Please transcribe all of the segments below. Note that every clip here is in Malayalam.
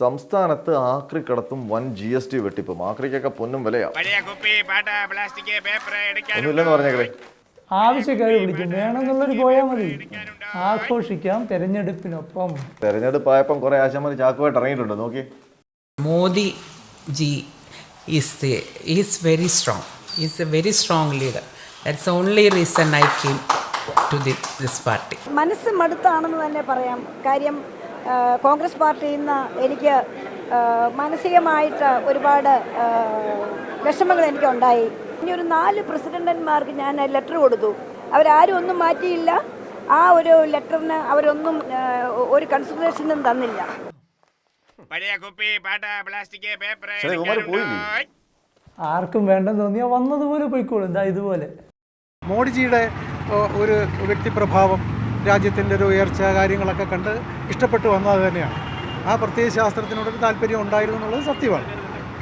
സംസ്ഥാനത്ത് ആക്രി കടത്തും വൻ ജി എസ് ടി വെട്ടിപ്പും. ആക്രിക്കൊക്കെ പൊന്നും വിലയാണ് പഴയ കുപ്പി പാട്ട പ്ലാസ്റ്റിക് പേപ്പർ ഒന്നുമില്ലെന്ന് പറഞ്ഞേക്കേ ആവശ്യക്കാർ വിളിക്കും വേണമെന്നുള്ളൊരു പോയാൽ മതി. ആഘോഷിക്കാം തെരഞ്ഞെടുപ്പിനൊപ്പം. തെരഞ്ഞെടുപ്പായപ്പം കുറെ ആശാമാർ ചാക്കുമായിട്ട് ഇറങ്ങിയിട്ടുണ്ട്. നോക്കി. Modi ji is is very strong is a very strong leader that's only reason I reason to this party. മനസ്സ് മടുത്താണെന്ന് തന്നെ പറയാം. കാര്യം കോൺഗ്രസ് പാർട്ടിയിൽ നിന്ന് എനിക്ക് മാനസികമായിട്ട് ഒരുപാട് വിഷമങ്ങൾ എനിക്കുണ്ടായി. ഇനി ഒരു നാല് പ്രസിഡന്റന്മാർക്ക് ഞാൻ ലെറ്റർ കൊടുത്തു. അവരാരും ഒന്നും മാറ്റിയില്ല. ആ ഒരു ലെറ്ററിന് അവരൊന്നും ഒരു കൺസിഡറേഷനും തന്നില്ല. പഴയ കുപ്പി പാട്ട പ്ലാസ്റ്റിക് പേപ്പർ? ആർക്കും വേണ്ടെന്ന് തോന്നിയാൽ വന്നതുപോലെ പോയിക്കോളും. ഇതാ ഇതുപോലെ. മോഡിജിയുടെ ഒരു വ്യക്തിപ്രഭാവം രാജ്യത്തിന്റെ ഒരു ഉയർച്ച കാര്യങ്ങളൊക്കെ കണ്ട് ഇഷ്ടപ്പെട്ട് വന്നത് തന്നെയാണ്. ആ പ്രത്യയ ശാസ്ത്രത്തിനോടൊരു താല്പര്യം ഉണ്ടായിരുന്നു എന്നുള്ളത് സത്യമാണ്.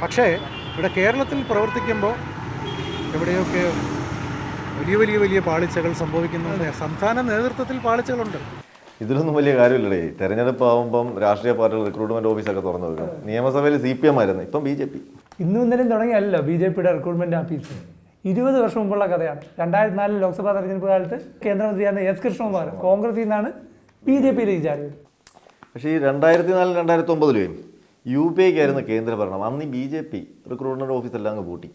പക്ഷേ ഇവിടെ കേരളത്തിൽ പ്രവർത്തിക്കുമ്പോൾ എവിടെയൊക്കെ വലിയ വലിയ വലിയ പാളിച്ചകൾ സംഭവിക്കുന്നു സംസ്ഥാന നേതൃത്വത്തിൽ പാളിച്ചകളുണ്ട്. ഇതിലൊന്നും വലിയ കാര്യമില്ലടേ. തെരഞ്ഞെടുപ്പ് ആകുമ്പം രാഷ്ട്രീയ പാർട്ടികൾ റിക്രൂട്ട്മെന്റ് ഓഫീസൊക്കെ തുറന്നു വെക്കും. നിയമസഭയിൽ സി പി എം ആയിരുന്നു. ഇപ്പം ബി ജെ പി. ഇന്നും ഇന്നലെയും തുടങ്ങിയല്ലോ ബി ജെ പിയുടെ റിക്രൂട്ട്മെന്റ് ഓഫീസ് ഇരുപത് വർഷം മുമ്പുള്ള കഥയാണ്. രണ്ടായിരത്തി നാലിൽ ലോക്സഭാ തെരഞ്ഞെടുപ്പ് കാലത്ത് കേന്ദ്രമന്ത്രിയായിരുന്ന എസ് കൃഷ്ണകുമാർ കോൺഗ്രസിൽ നിന്നാണ് ബി ജെ പിയിലേക്ക് ചാടിയത്. പക്ഷേ ഈ രണ്ടായിരത്തി നാല് രണ്ടായിരത്തി ഒമ്പതിലും യു പി ആയിരുന്നു കേന്ദ്ര ഭരണം. അന്ന് B J P recruitment office എല്ലാം അങ്ങ് പൂട്ടി.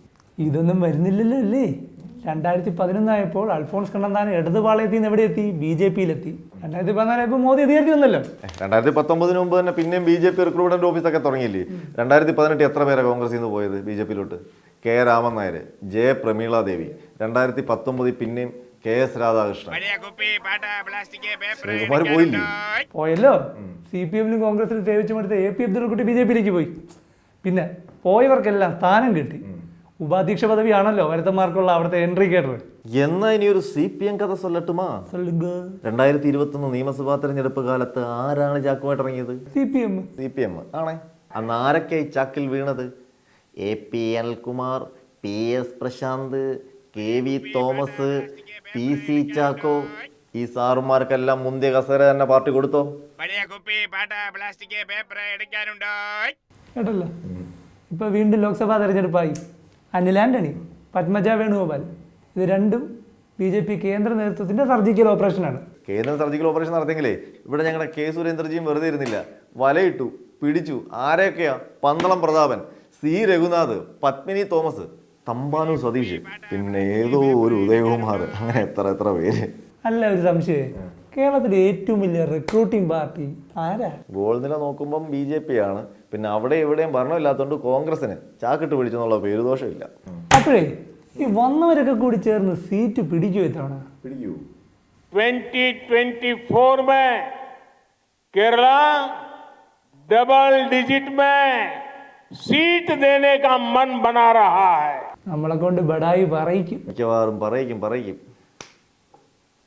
ഇതൊന്നും വരുന്നില്ലല്ലോ അല്ലേ? രണ്ടായിരത്തി പതിനൊന്നായപ്പോൾ അൽഫോൺസ് കണ്ണന്താനം ഇടതുപാളയത്തിൽ നിന്ന് എവിടെ എത്തി? ബി ജെ പിയിലെത്തി. രണ്ടായിരത്തി പതിനാലായപ്പോൾ മോദി അധികാരത്തിൽ വന്നല്ലോ. രണ്ടായിരത്തി പത്തൊമ്പതിന് മുമ്പ് തന്നെ പിന്നെയും ബി ജെ പി റിക്രൂട്ട്മെന്റ് ഓഫീസൊക്കെ തുടങ്ങിയില്ലേ? രണ്ടായിരത്തി പതിനെട്ട് എത്ര പേരെ കോൺഗ്രസിൽ നിന്ന് പോയത് ബി ജെ പിയിലോട്ട്? കെ രാമൻ നായർ ജെ പ്രമീള ദേവി രണ്ടായിരത്തി പത്തൊമ്പതിൽ പിന്നെയും കെ എസ് രാധാകൃഷ്ണൻ. ശ്രീകുമാർ പോയില്ലേ? പോയല്ലോ? സി പി എമ്മിലും കോൺഗ്രസിലും സേവിച്ചു മടുത്ത A P Abdullakutty B J പിയിലേക്ക് പോയി. പിന്നെ പോയവർക്കെല്ലാം സ്ഥാനം കിട്ടി. ഉപാധ്യക്ഷ പദവിയാണല്ലോ വരുത്തന്മാർക്കുള്ള അവിടുത്തെ എൻട്രി കേട്ടർ എന്നാ ഇനി ഒരു സി പി എം കഥ സൊല്ലട്ടുമാ? രണ്ടായിരത്തി ഇരുപത്തൊന്ന് നിയമസഭാ തെരഞ്ഞെടുപ്പ് കാലത്ത് ആരാണ് ചാക്കുമായിട്ട് ഇറങ്ങിയത് C P M. C P M. ആണേ. അന്ന് ആരൊക്കെ ഈ ചാക്കിൽ വീണത്? A P Anilkumar P S Prashanth K V Thomas P C Chacko. ഈ സാറുമാർക്കെല്ലാം മുന്തിയ കസേര തന്നെ പാർട്ടി കൊടുത്തോ? പഴയ കുപ്പി പാട്ട പ്ലാസ്റ്റിക് പേപ്പർ എടുക്കാനുണ്ടോ? കേട്ടല്ലോ. ഇപ്പൊ വീണ്ടും ലോക്സഭാ തെരഞ്ഞെടുപ്പായി. അനിൽ ആന്റണി പത്മജ വേണുഗോപാൽ. ഇത് രണ്ടും ബി ജെ പി കേന്ദ്ര നേതൃത്വത്തിന്റെ സർജിക്കൽ ഓപ്പറേഷനാണ്. കേന്ദ്ര സർജിക്കൽ ഓപ്പറേഷൻ നടത്തിയെങ്കിലേ ഇവിടെ ഞങ്ങളുടെ കെ സുരേന്ദ്രജിയും വെറുതെ ഇരുന്നില്ല. വലയിട്ടു പിടിച്ചു ആരെയൊക്കെയാ? പന്തളം പ്രതാപൻ. സി രഘുനാഥ് പത്മിനി തോമസ് തമ്പാനു സതീഷ് പിന്നെ ഏതോ ഒരു ഉദയകുമാർ. അങ്ങനെ എത്ര എത്ര പേര്. അല്ല ഒരു സംശയം. കേരളത്തിലെ ഏറ്റവും വലിയ റിക്രൂട്ടിംഗ് പാർട്ടി ആരാ? ഗോൾ നില നോക്കുമ്പം ബി ജെ പി ആണ്. പിന്നെ അവിടെ എവിടെയും ഭരണമില്ലാത്തതുകൊണ്ട് കോൺഗ്രസിന് ചാക്കിട്ട് പിടിച്ചെന്നുള്ള പേര് ദോഷമില്ല അപ്പോഴേ ഈ വന്നവരൊക്കെ കൂടി ചേർന്ന് സീറ്റ് പിടിച്ചു ഇത്തവണ? പിടിക്കൂ. ട്വന്റി ട്വന്റി ഫോർ മേ കേരള ഡബിൾ ഡിജിറ്റ് മേ സീറ്റ് ദേനെ കാ ബനാ രഹാ നമ്മളെ കൊണ്ട് ബടായി പറയിക്കും. മിക്കവാറും പറയിക്കും പറയിക്കും.